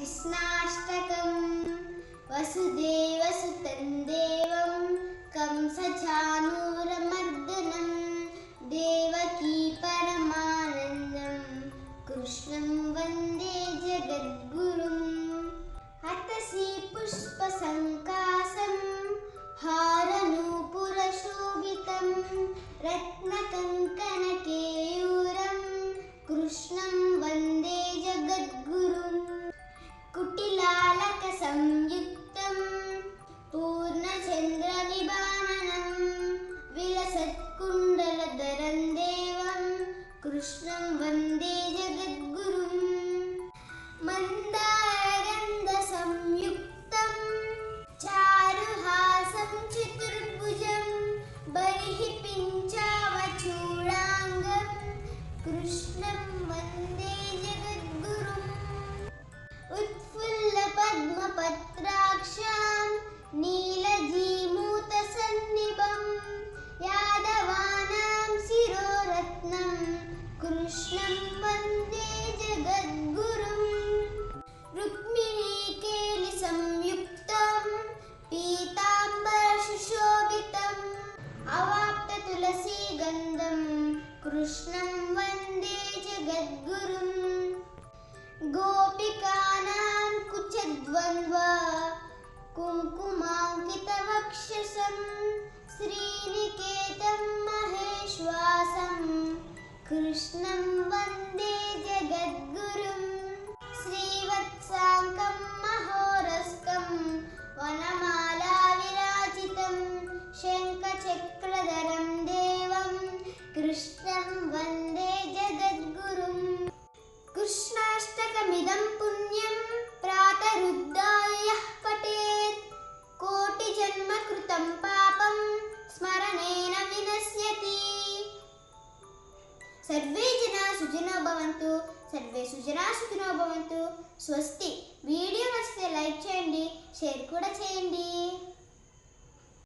कृष्णाष्टकम्। वसुदेवसुतं देवं कंसचानूरमर्दनं देवकी परमानन्दं कृष्णं वन्दे जगद्गुरुम्। हतसि पुष्पसङ्कासं हारनूपुरशोभितं पूर्णचन्द्रनिबाणनं विलसत्कुण्डलधरं देवं कृष्णं कृष्णं वन्दे जगद्गुरुम् गोपिकानां कुचद्वन्द्व कुङ्कुमाङ्कितवक्षसं श्रीनिकेतं महेश्वासं। कृष्णं वन्दे जगद्गुरुम् श्रीवत्साङ्कं భవంతు. సర్వే సుజనా సుఖినో భవంతు. స్వస్తి. వీడియో నచ్చితే